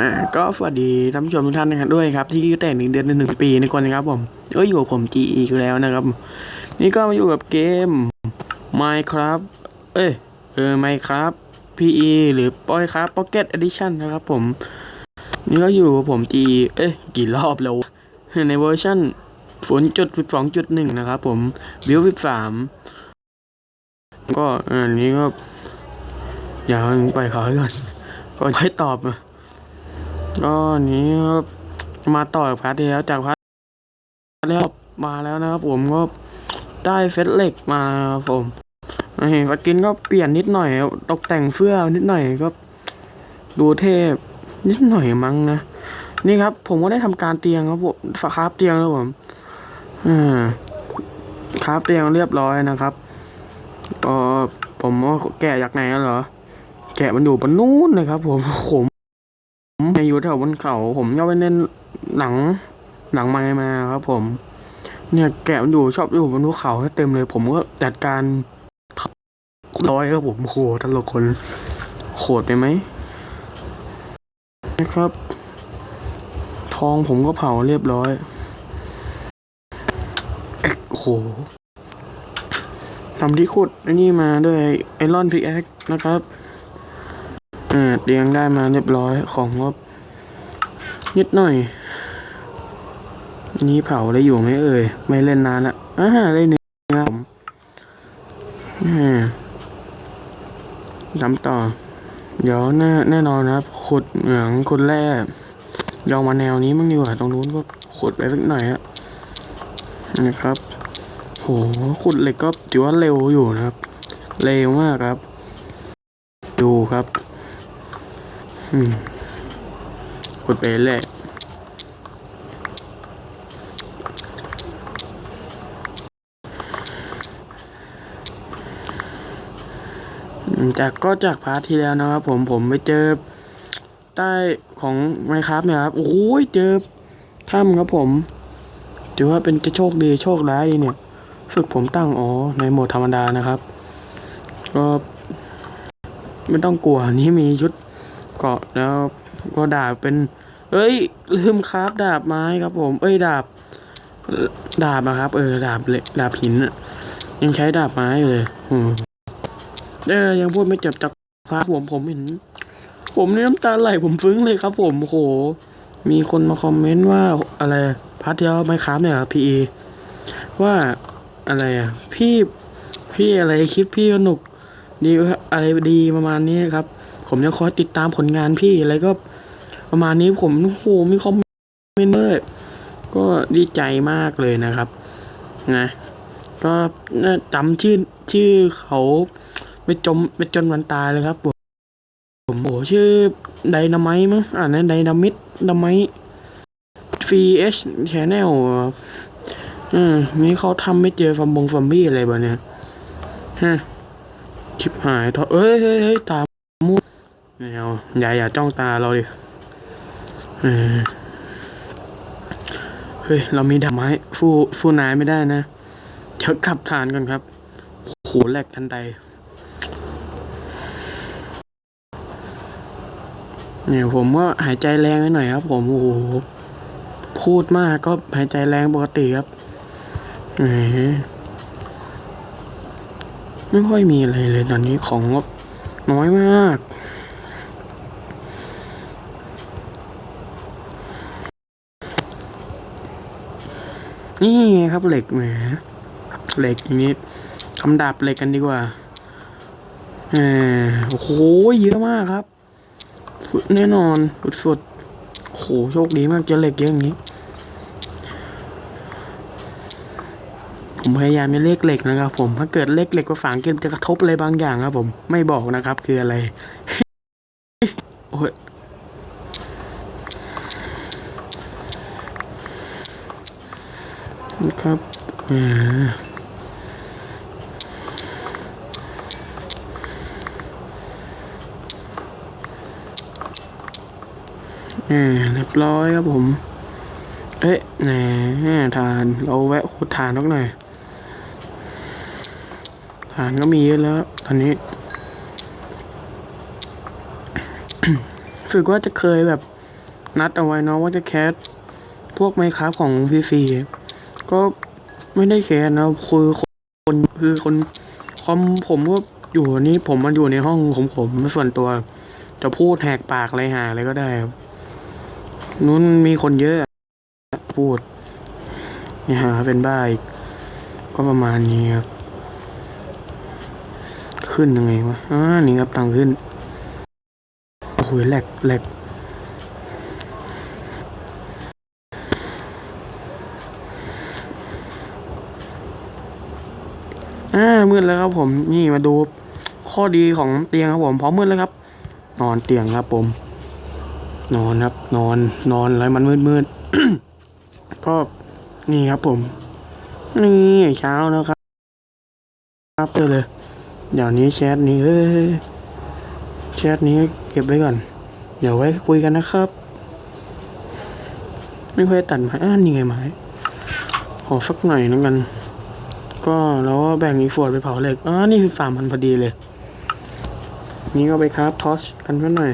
อ่าก็สวัสดีท่านผู้ชมทุกท่านนะครับด้วยครับที่อายุแต่หนึ่งเดือนหนึ่งปีในคนนะครับผมก็อยู่กับผม GE อีกแล้วนะครับ นี่ก็มาอยู่กับเกม Minecraft เอ้ยเออ Minecraft PE หรือ Minecraft Pocket Edition นะครับผม นี่ก็อยู่กับผม GE เอ้ยกี่รอบแล้ว ในเวอร์ชัน0.12.1นะครับผม Build 13ก็อันนี้ก็อย่าไปขอก่อนก่อนค่อยตอบนะ ก็นี้ครับมาต่อกับพาร์ทที่แล้วจากพาร์ทแล้วมาแล้วนะครับ ผมก็ได้เฟซเหล็กมาครับผมนี่สกินก็เปลี่ยนนิดหน่อยตกแต่งเสื้อนิดหน่อยก็ดูเทพนิดหน่อยมั้งนะนี่ครับ ผมก็ได้ทำการเตียงครับผมฝาคราฟเตียงแล้วผมอ่าคราฟเตียงเรียบร้อยนะครับก็ผมว่าแกะจากไหนเหรอ แกะมันอยู่บนนู้นเลยครับ ผมผม ผมอยู่แถวบนเขา ผมก็ไปเล่นหนังหนังไม้มาครับ ผม เนี่ยแกะมันอยู่ชอบอยู่บนภูเขาเต็มเลย ผมก็จัดการร้อยครับผมโหตลกคนโหดไปไหมนะครับ ทองผมก็เผาเรียบร้อยเอ็กโหทำที่ขุดอ้นี่มาด้วยไอรอนพิกแอคนะครับอ่าเตียงได้มาเรียบร้อยของก็ นิดหน่อย นี้เผาได้อยู่ไหมเอ่ย ไม่เล่นนานละอ่าได้เนื้อผมอ่าทำต่อ เดี๋ยวแน่แน่นอนนะครับขุดเหมืองขุดแร่ลองมาแนวนี้มั่งดีกว่าตรงนู้นก็ขุดไปสักหน่อยอะนะครับโหขุดเหล็กก็ถือว่าเร็วอยู่นะครับ เร็วมากครับ ดูครับ อืม กดไปเรื่อยจากก็จากพาร์ทที่แล้วนะครับผมผมไปเจอใต้ของไมครับเนี่ยครับ โอ้โหเจอถ้ำครับผมถือว่าเป็นจะโชคดีโชคร้ายดีเนี่ย ฝึกผมตั้งอ๋อในโหมดธรรมดานะครับ ก็ ไม่ต้องกลัวนี่มีชุดเกาะแล้ว ก็ดาบเป็น เอ้ย ลืมครับ ดาบไม้ครับผม เอ้ยดาบ ดาบอะครับ เออ ดาบเล็กดาบหินอะยังใช้ดาบไม้อยู่เลยเออ ยังพูดไม่จบจากพาร์ทผมผมเห็น ผมนี่น้ำตาไหลผมซึ้งเลยครับ ผมโห มีคนมาคอมเมนต์ว่าอะไรพาร์ทเดียวไม่ครับเนี่ยพีว่าอะไรอะ พี่พี่อะไรคลิปพี่สนุก ดีอะไรดีประมาณนี้ครับ ผมจะคอยติดตามผลงานพี่อะไรก็ประมาณนี้ผมโอ้โหมีคอมเมนต์เลยก็ดีใจมากเลยนะครับนะก็จำชื่อชื่อเขาไปจมไปจนวันตายเลยครับผมผมโอ้โหชื่อไดนาไมต์มั้งอ่านนะไดนามิดนาไมฟรีเอชแชนแนลอืมนี่เขาทำไม่เจอฟัมบงฟัมบี้อะไรแบบเนี้ยฮะ ชิบหายทอเอ้ยเฮ้ยเฮ้ยตามูดไม่เอาอย่าอย่าจ้องตาเราดิเออเฮ้ย เรามีดาบไม้ ฟูฟูนายไม่ได้นะ เดี๋ยวกลับฐานก่อนครับโหแหลกทันใดเนี่ยผมก็หายใจแรงไปหน่อยครับ ผมโอ้โหพูดมากก็หายใจแรงปกติครับเออ ไม่ค่อยมีอะไรเลยตอนนี้ของงบน้อยมาก นี่ครับเหล็กแหมเหล็กอย่างนี้ทำดาบเหล็กกันดีกว่าอโอ้โห เยอะมากครับ แน่นอนสุดๆโอ้โหโชคดีมากเจอเหล็กเยอะอย่างนี้ ผมพยายามจะเลขเหล็กนะครับ ผมถ้าเกิดเลขเหล็กมาฝังเกมจะกระทบอะไรบางอย่างครับ ผมไม่บอกนะครับ คืออะไรโอ้ยนะครับอ่าอ่าเรียบร้อยครับผม เอ๊ะแหนทาน เราแวะขุดทานสักหน่อย ฐานก็มีเยอะแล้ว ตอนนี้ฝึกว่าจะเคยแบบนัดเอาไว้เนาะว่าจะแคสพวกไมค์ครับของพีซีก็ไม่ได้แคสนะคือคนคือคนคอมผมก็อยู่นี่ผมมันอยู่ในห้องของผมส่วนตัว จะพูดแหกปากอะไรหาอะไรก็ได้ครับนู้นมีคนเยอะพูดนี่หาเป็นบ้าอีกก็ประมาณนี้ครับ ขึ้นยังไงวะอ่านี่ครับตังขึ้นโอ้โหแหลกแหลกอ่ามืดแล้วครับผมนี่มาดูข้อดีของเตียงครับผมพร้อมมืดแล้วครับ นอนเตียงครับผม นอนครับ นอนนอนอะไรมันมืดมืดก็นี่ครับผม นี่เช้าแล้วครับครับเจอเลย เดี๋ยวนี้แชทนี้เอ้ยแชทนี้เก็บไว้ก่อน เดี๋ยวไว้คุยกันนะครับ ไม่ค่อยตัดไม้อ่านี่ไงไม้ขอสักหน่อยนึงกัน ก็แล้วก็แบ่งอีฟวดไปเผาเหล็กอ่านี่คือสามพันพอดีเลย นี่ก็ไปครับทอสกันสักหน่อย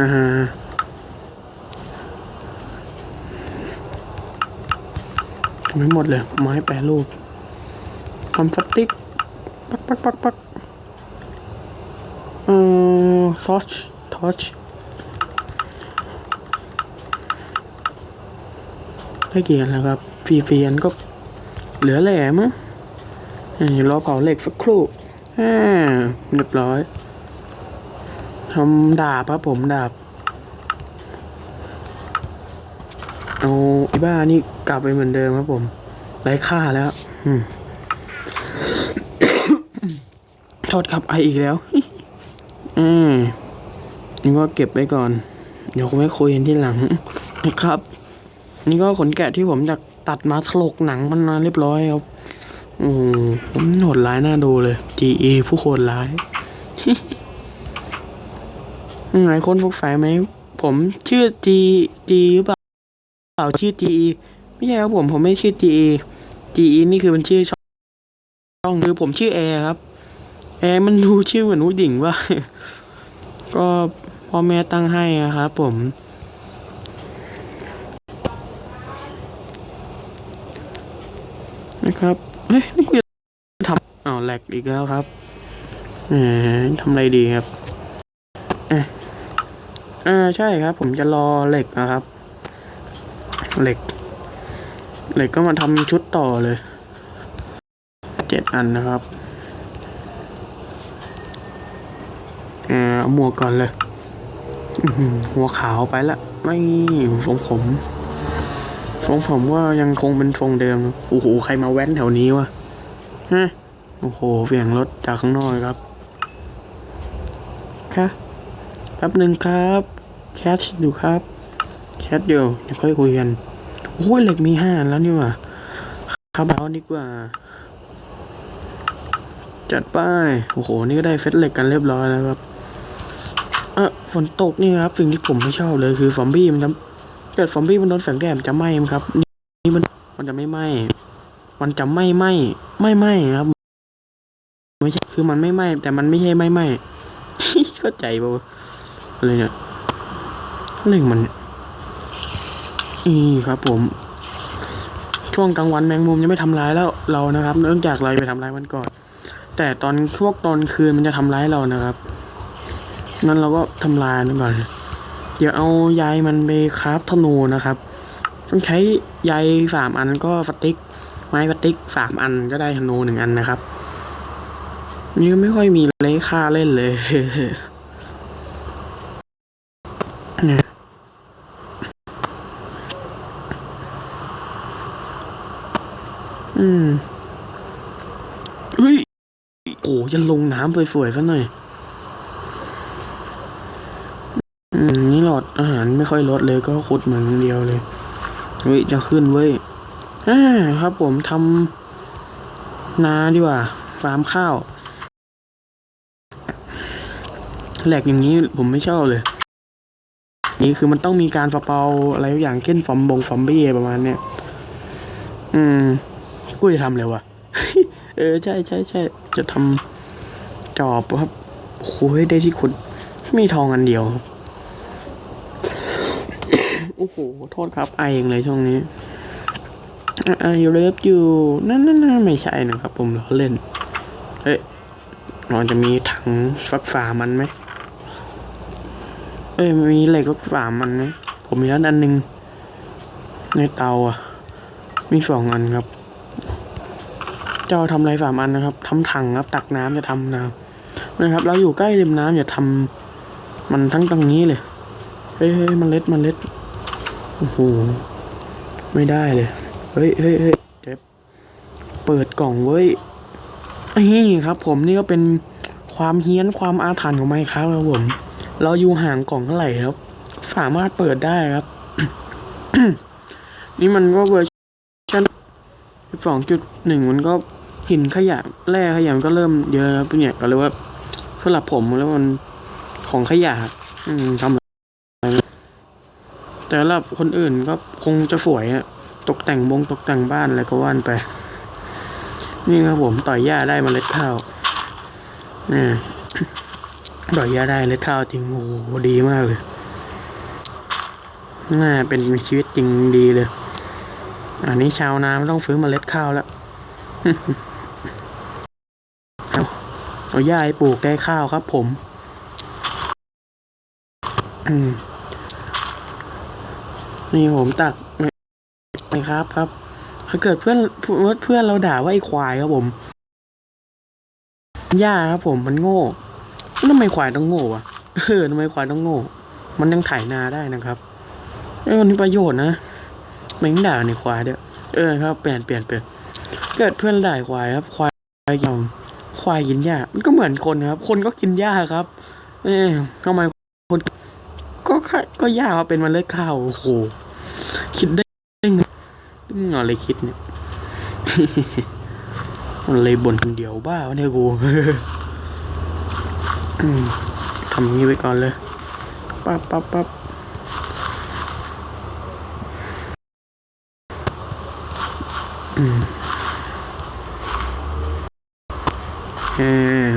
อ่าไม่หมดเลย ไม้แปรรูปทำสติก ปักปักปักปักเอ่อทอชทอชได้กี่อันแล้วครับฟรีฟรีอันก็เหลือแหล่มั้งอ่ารอเผาเหล็กสักครู่เรียบร้อยทำดาบครับผมดาบเอาอ้บ้านี่กลับไปเหมือนเดิมครับผมไร้ค่าแล้ว อืม โทษครับไออีกแล้ว อืมนี่ก็เก็บไว้ก่อน เดี๋ยวไว้คุยกันที่หลังนะครับ นี่ก็ขนแกะที่ผมจากตัดมาถลกหนังมันมาเรียบร้อยครับอ้โหผมโหดร้ายน่าดูเลย GE ผู้โคตรร้ายอืมหลายคนสงสัยไหม ผมชื่อ G G หรือเปล่าเปล่าชื่อ GE ไม่ใช่ครับผมผมไม่ชื่อ GE GE นี่คือเป็นชื่อช่องช่องคือผมชื่อแอร์ครับ แอร์มันดูชื่อเหมือนผู้หญิงว่าก็พ่อแม่ตั้งให้อะครับผมนะครับ เฮ้ย นี่กูจะทำอ้าวแหลกอีกแล้วครับแหมทำอะไรดีครับอ่อ่าใช่ครับ ผมจะรอเหล็กนะครับ เหล็ก เหล็กก็มาทำชุดต่อเลย เจ็ดอันนะครับ อ่าเอาหมวกก่อนเลยหัวขาวไปละไม่ทรงผมทรงผมว่ายังคงเป็นทรงเดิมนะโอ้โหใครมาแว้นแถวนี้วะฮะโอ้โหเสียงรถจากข้างนอกครับค่ะแป๊บหนึ่งครับแคชดูครับแชทเดียวเดี๋ยวค่อยคุยกันโอ้ยเหล็กมีห้าแล้วนี่ว่าครับเอาดีกว่า จัดไป้ายโอ้โหนี่ก็ได้เฟซเหล็กกันเรียบร้อยแล้วครับ เออฝนตกนี่ครับ สิ่งที่ผมไม่ชอบเลยคือซอมบี้มันจะเกิดซอมบี้มันโดนแสงแดดจะไหม้มั้งครับนี่นี่มันมันจะไม่ไหม้มันจะไม่ไหม้ไม่ไหม้ครับไม่ใช่คือมันไม่ไหม้แต่มันไม่ใช่ไม่ไหม้เข้าใจป่าวะอะไรเนี่ยเรื่องมันนี่ครับ ผม ช่วงกลางวันแมงมุมยังไม่ทำร้ายแล้วเรานะครับ เนื่องจากเราไปทำร้ายมันก่อน แต่ตอนพวกตอนคืนมันจะทำร้ายเรานะครับ นั้นเราก็ทำลายมันก่อนเดี๋ยวเอาใยมันไปคราฟธนูนะครับ ต้องใช้ใยสามอันก็สติกไม้สติกสามอันก็ได้ธนูหนึ่งอันนะครับนี่ก็ไม่ค่อยมีอะไรให้ค่าเล่นเลยเนี่ยอืมเฮ้ยโอ้ยจะลงน้ำสวยๆซะหน่อย อืมนี่หลอดอาหารไม่ค่อยลดเลยก็ขุดเหมืองอย่างเดียวเลย เฮ้ย จะขึ้นเว้ยอ่าครับผมทำนาดีกว่า ฟาร์มข้าว แหลกอย่างนี้ผมไม่ชอบเลย นี่คือมันต้องมีการสเปาอะไรอย่างเช่นฟอมบงฟอมเบี้ประมาณเนี้ย อืม กูจะทำเลยวะเออ ใช่ใช่ใช่จะทำจอบครับโอ้ยได้ที่ขุดมีทองอันเดียวครับ อ้โห โทษครับไอเองเลยช่วงนี้ไอเลิฟอยู่นั่นนั่นไม่ใช่นะครับผมล้อเล่นเฮ้ยเราจะมีถังฟักฝามันไหมเอ้ยมีเหล็กฟักฝามันไหมผมมีแล้วอันหนึ่งในเตาอะ มีสองอันครับ เจ้าทำอะไรสามอันนะครับทำถังครับ ตักน้ำจะทำน้ำนะครับ เราอยู่ใกล้ริมน้ำอย่าทำมันทั้งตรงนี้เลย เฮ้ยเฮ้ยมันเล็ดมันเล็ด โอ้โหไม่ได้เลย เฮ้ยเฮ้ยเฮ้ยเจ็บเปิดกล่องเว้ยนี่ครับ ผมนี่ก็เป็นความเฮี้ยนความอาถรรพ์ของไมค์ครับครับผม เราอยู่ห่างกล่องเท่าไหร่ครับ สามารถเปิดได้ครับ นี่มันก็เวอร์ชันสองจุดหนึ่งมันก็หินขยะแร่ขยะมันก็เริ่มเยอะครับเนี่ยก็เลยว่าสำหรับผมแล้วมันของขยะอืมทำ แต่สำหรับคนอื่นก็คงจะสวยอะตกแต่งบงตกแต่งบ้านอะไรก็ว่านไป นี่ครับผมต่อยหญ้าได้เมล็ดข้าวนี่ต่อยหญ้าได้เมล็ดข้าวจริงโอ้โหดีมากเลยน่าเป็นชีวิตจริงดีเลย อันนี้ชาวนาไม่ต้องซื้อเมล็ดข้าวแล้วเอาเอาหญ้าให้ปลูกได้ข้าวครับผม อืม นี่ผมตักไม่ครับครับ ถ้าเกิดเพื่อนเพื่อนเราด่าว่าไอ้ควายครับผมหญ้าครับผมมันโง่แล้วทำไมควายต้องโง่วะเออทำไมควายต้องโง่ มันยังไถนาได้นะครับเออนี่ประโยชน์นะไม่งด่าในควายเด้อเออครับเปลี่ยนเปลี่ยนเปลี่ยนเกิดเพื่อนด่าควายครับ ควายยอมควายกินหญ้ามันก็เหมือนคนครับ คนก็กินหญ้าครับ เออทำไมคนก็ค่ก็หญ้ามาเป็นมันเมล็ดข้าวโอ้โห มึงอาอะไรคิดเนี่ยมันเลยบ่นคนเดียวบ้าวะเนี่ยกูทำงนี้ไปก่อนเลยปั๊บปั๊บปั๊บอืมเออ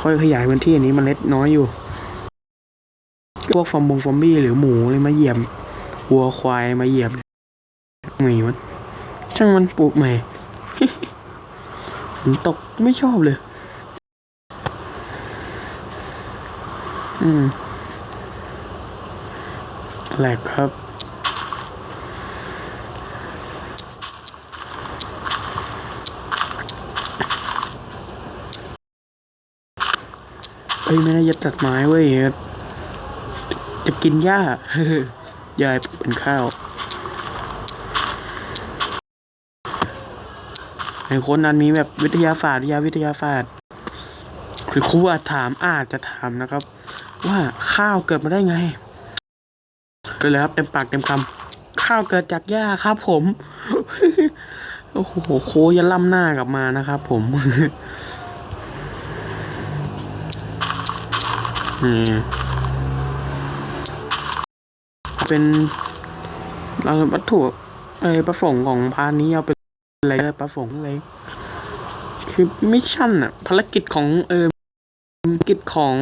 ค่อยขยายพื้นที่อันนี้มันเล็ดน้อยอยู่ พวกฟอมบงฟอมบี้หรือหมูเลยมาเหยียบวัวควายมาเหยียบ มีมันช่างมันปลูกใหม่ฝนตกไม่ชอบเลย อืมแหลกครับเอ้ย ไม่น่าจะตัดไม้เว้ยจะกินหญ้ายายเป็นข้าว ในคนนั้นมีแบบวิทยาศาสตร์วิทยาวิทยาศาสตร์คือครูอาจถามอาจจะถามนะครับ ว่าข้าวเกิดมาได้ไงก็เลยครับเต็มปากเต็มคำข้าวเกิดจากหญ้าครับผม โอ้โหโคยล่ำหน้ากลับมานะครับผมเป็นเราวัตถุเออประสงค์ของพานี้เอาเป็น อะไรประสงค์อะไรคือมิชชั่นอะภารกิจของเออภารกิจของ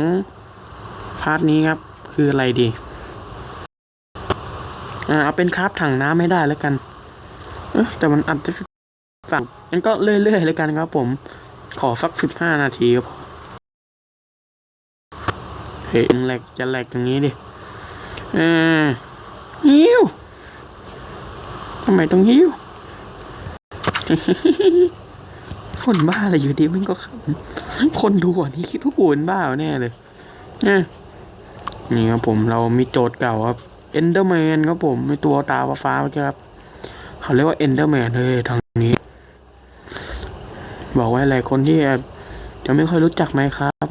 พาร์ทนี้ครับ คืออะไรดีอ่าเอาเป็นคราฟถังน้ำให้ได้แล้วกัน เอะแต่มันอาจจะฝั่งงั้นก็เรื่อยๆเลยกันครับ ผม ขอสักสิบห้านาทีก็พอเฮ้ยแหลกจะแหลกอย่างนี้ดิอ่าหิวทำไมต้องหิว คนบ้าอะไรอยู่ดีมันก็ขำคนดูอะนี่คิดว่ากูเป็นบ้าแน่เลยนี่ครับผมเรามีโจทย์เก่าครับเอนเดอร์แมนครับผมมีตัวตาฟ้าๆเมื่อกี้ครับ เขาเรียกว่าเอนเดอร์แมนเลยทางนี้ บอกไว้หลายคนที่จะไม่ค่อยรู้จักไหมครับ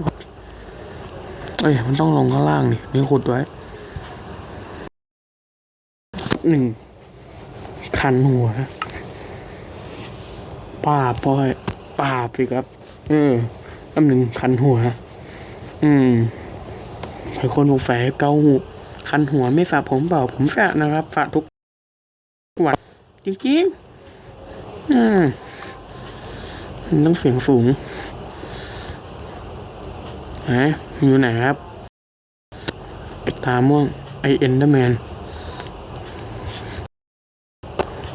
เอ้ยมันต้องลงข้างล่างนี่นี่ขุดไว้หนึ่งคันหัว ป้าบพ่อยป้าบสิครับ เออลำหนึ่งคันหัว อืมหลายคนบอกแฝงเกาหูคันหัวไม่ฝาผมเปล่า ผมฝานะครับฝาทุกวันจริงๆ อืมมันต้องเสียงสูงฮะอยู่ไหนครับไอ้ตาม่วงไอเอ็นเดอร์แมน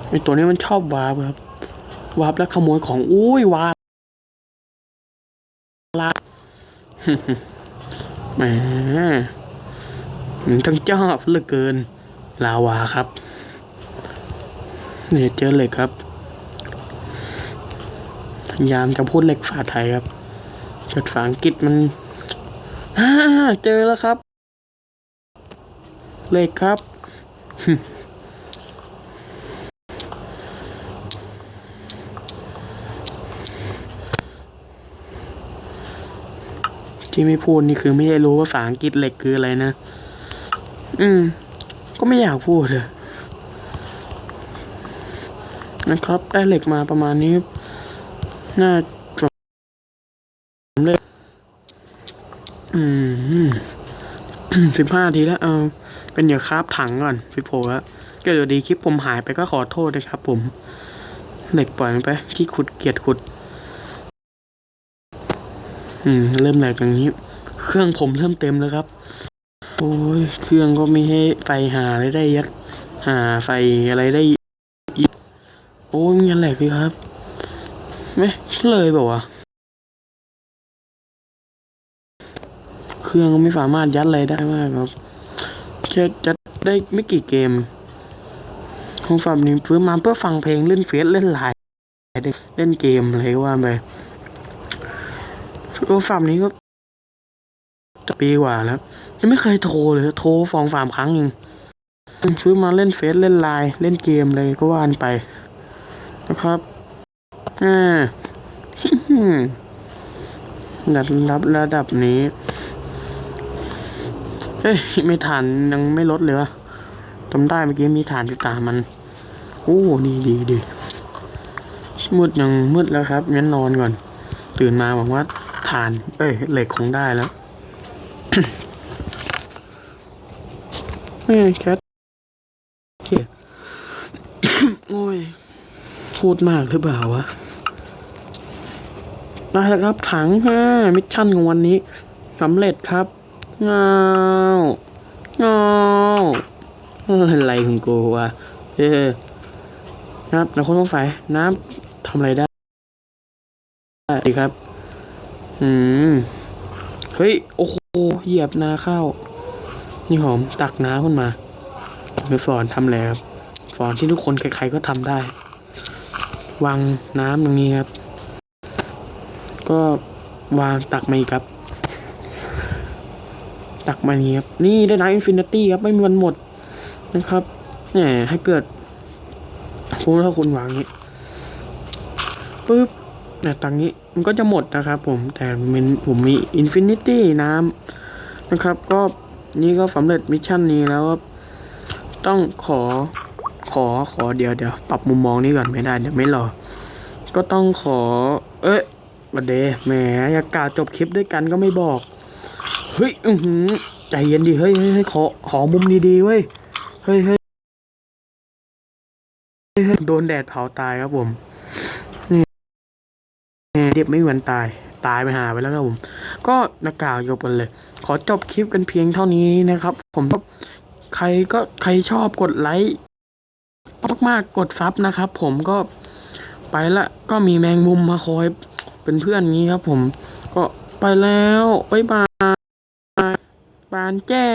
ไอตัวนี้มันชอบวาร์ปครับ วาร์ปแล้วขโมยของอุ้ยวาลาแหมมันทั้งชอบเหลือเกิน ลาวาครับเนี่ยเจอเหล็กครับพยายามจะพูดเหล็กฝาไทยครับจดฝาอังกฤษมันเจอแล้วครับ เหล็กครับ ที่ไม่พูดนี่คือไม่ได้รู้ว่าภาษาอังกฤษเหล็กคืออะไรนะ อืม ก็ไม่อยากพูดเลยนะครับ ได้เหล็กมาประมาณนี้ น่าจะสำเร็จอืมสิบห้าทีแล้ว เอา เป็นเดี๋ยวคราบถังก่อนพี่โพแล้วก็เดี๋ยวดีคลิปผมหายไปก็ขอโทษด้วยครับผม เหล็กปล่อยมันไปขี้ขุดเกียดขุด อืม เริ่มแหลกอย่างนี้ เครื่องผมเริ่มเต็มแล้วครับ โอ้ย เครื่องก็ไม่ให้ไฟหาอะไรได้ยัดหาไฟอะไรได้อีกโอ้ยมันยังแหลกเลยครับไม่เลยบอกว่าเครื่องก็ไม่สามารถยัดอะไรได้มากครับแค่จะได้ไม่กี่เกมของฝั่งนี้ซื้อมาเพื่อฟังเพลงเล่นเฟซเล่นไลน์เล่นเกมอะไรก็ว่าไป ตัวฝั่งนี้ก็จะปีกว่าแล้วยังไม่เคยโทรเลยโทรฟองสามครั้งเองซื้อมาเล่นเฟซเล่นไลน์เล่นเกมเลยก็ว่านไป นะครับอ่าระดับระดับนี้เฮ้ยไม่ฐานยังไม่ลดเลยวะจำได้เมื่อกี้มีฐานอยู่ตามมันโอ้ดีดีดีมืดยังมืดแล้วครับงั้นนอนก่อน ตื่นมาหวังว่า ฐาน เอ้ย เหล็กคงได้แล้วเฮ้ยแคทโอเคโอ้ย พูดมากหรือเปล่าวะได้แล้วครับถังห้ามิชชั่นของวันนี้สำเร็จครับเงาเงาเอออะไรของกูวะเออครับแล้วคนต้องไฟน้ำทำอะไรได้ได้ดีครับ อืม เฮ้ย โอ้โห เหยียบนาข้าว นี่หอมตักน้ำขึ้นมาไปสอนทำอะไรครับสอนที่ทุกคนใครๆก็ทำได้ วางน้ำตรงนี้ครับ ก็วางตักมาอีกครับ ตักมานี้ครับ นี่ได้น้ำอินฟินิตี้ครับ ไม่มีวันหมดนะครับแหมถ้าเกิดคุณถ้าคุณวางนี้ปุ๊บ เนี่ยตังนี้มันก็จะหมดนะครับผมแต่มันผมมีอินฟินิตี้น้ำนะครับ ก็นี่ก็สำเร็จมิชชั่นนี้แล้วครับต้องขอขอขอเดี๋ยวเดี๋ยวปรับมุมมองนี้ก่อนไม่ได้เดี๋ยวไม่รอ ก็ต้องขอ เอ้ยวันเดย์แหมอยากกล่าวจบคลิปด้วยกันก็ไม่บอก เฮ้ยอือหือใจเย็นดิเฮ้ยเฮ้ยขอขอมุมดีๆเว้ยเฮ้ยเฮ้ยเฮ้ยโดนแดดเผาตายครับผม เด็บไม่เหมือนตาย ตายไปหาไปแล้วครับผม ก็นักกล่าวจบกันเลย ขอจบคลิปกันเพียงเท่านี้นะครับ ผมใครก็ใครชอบกดไลค์มากๆกดซับนะครับ ผมก็ไปละก็มีแมงมุมมาคอยเป็นเพื่อนงี้ครับ ผมก็ไปแล้วบ๊ายบายปานแจ้